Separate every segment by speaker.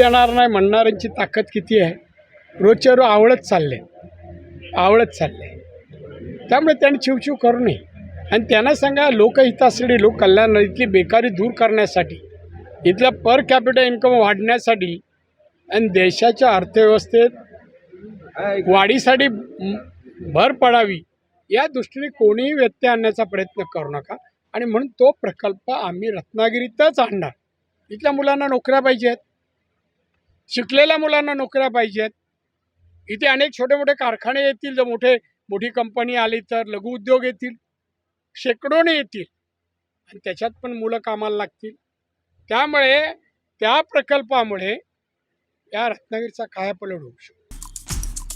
Speaker 1: येणार नाही म्हणणाऱ्यांची ताकद किती आहे? रोजच्या रोज आवळत चालले. आवळत चालले. त्यामुळे त्यांनी चिवचिव करू नये. आणि त्यांना सांगा लोकहितासाठी लोककल्याण इथली बेकारी दूर करण्यासाठी इथल्या पर कॅपिटल इन्कम वाढण्यासाठी आणि देशाच्या अर्थव्यवस्थेत वाढीसाठी भर पडावी या दृष्टीने कोणीही व्यत्यय आणण्याचा प्रयत्न करू नका. आणि म्हणून तो प्रकल्प आम्ही रत्नागिरीतच आणणार. इथल्या मुलांना नोकऱ्या पाहिजेत. शिकलेल्या मुलांना नोकऱ्या पाहिजेत. इथे अनेक छोटे मोठे कारखाने येतील जर मोठे मोठी कंपनी आली तर लघुउद्योग येतील शेकडोने येतील. आणि त्याच्यात पण मुलं कामाला लागतील. त्यामुळे त्या प्रकल्पामुळे या रत्नागिरीचा कायापलट होऊ शकतो.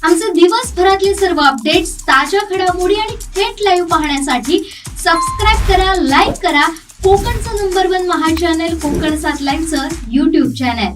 Speaker 2: आमचे दिवसभरातले सर्व अपडेट्स ताज्या घडामोडी आणि थेट लाईव्ह पाहण्यासाठी सबस्क्राईब करा लाईक करा. कोकणचं नंबर वन महा चॅनल कोकण सात लाईनचं युट्यूब चॅनल